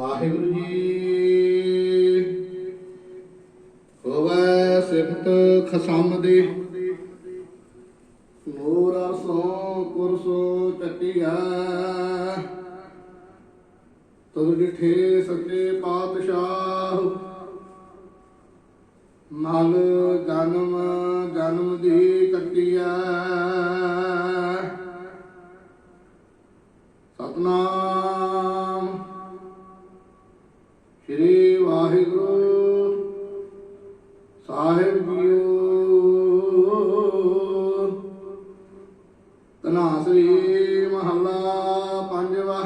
ਵਾਹਿਗੁਰੂ ਜੀ। ਹੋਵੇ ਸਿਫਤ ਖਸਮ ਦੀ। ਨੂਰ ਸੋ ਕੁਰਸੋ ਚਟਿਆ। ਤੁਰ ਡਿਠੇ ਸੱਚੇ ਪਾਤਸ਼ਾਹ। ਮਲ ਜਨਮ ਜਨਮ ਦੀ ਕੱਟਿਆ। ਸਤਨਾਮ ਸ੍ਰੀ ਵਾਹਿਗੁਰੂ ਸਾਹਿਬ ਜੀਓ। ਤਨਾਸਰੀ ਮਹੱਲਾ ਪੰਜਵਾ।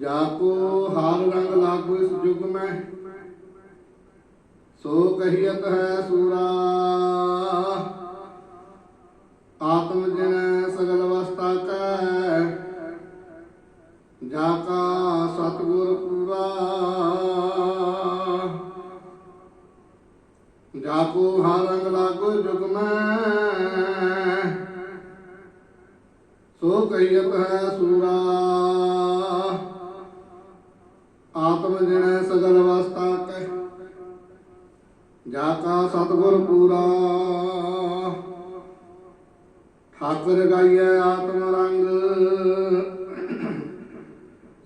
ਜਾ ਕੋ ਹਾਰ ਰੰਗ ਲਾਗੋ ਇਸ ਯੁਗ ਮੈਂ। ਸੋ ਕਹੀਤ ਹੈ ਸੂਰਾ। ਆਤਮ ਜਨ ਸਗਲ ਵਸਤਾ ਕੈ। ਜਾ ਕਾ ਸਤਗੁਰ ਪੂਰਾ। ਜਾ ਕੋ ਰੰਗ ਲਾਗੋ ਜੁਗ ਮੈਂ। ਸੋ ਕਹੀਤ ਹੈ ਸੂਰਾ। ਆਤਮ ਜਨ ਸਗਲ ਵਸਤਾ ਕੈ। ਜਾ ਕਾ ਸਤਗੁਰ ਪੂਰਾ। ਠਾਕੁਰ ਗਾਈਐ ਆਤਮ ਰੰਗ।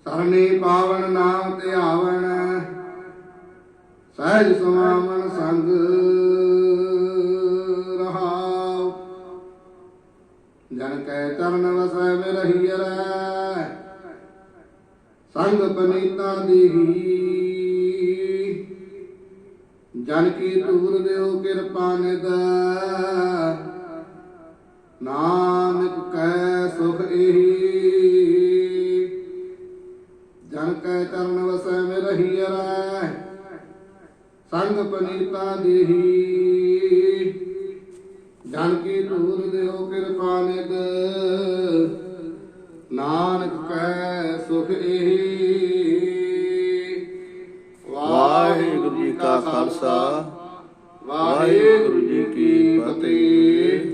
ਸਰਨੇ ਪਾਵਨ ਨਾਮ ਧਿਆਵਨ ਸਹਿਜ ਸਮਾਮਨ ਸੰਗ ਰਹਾਉ। ਜਨ ਕੈ ਚਰਨ ਵਸੈ ਮੇ ਰਹੀਐ ਸੰਗ ਪਨੀਤਾ ਦੀਹੀ ਜਨ ਕੀ ਤੂਰ ਦਿਓ ਕਿਰਪਾ ਨਿਦ ਨਾਨਕ ਕੈ ਸੁਖ ਇਹੀ ਵਸੈ ਮੇ ਰਹੀਐ ਸੰਗ ਪਨੀਤਾ ਦੇਹੀ ਜਨ ਕੀ ਤੂਰ ਦਿਓ ਕਿਰਪਾ ਨਿਦ ਨਾਨਕ ਕੈ ਸੁਖ ਇਹੀ। ਵਾਹਿਗੁਰੂ ਜੀ ਕਾ ਖਾਲਸਾ। ਵਾਹਿਗੁਰੂ ਜੀ ਕੀ ਫਤਿਹ।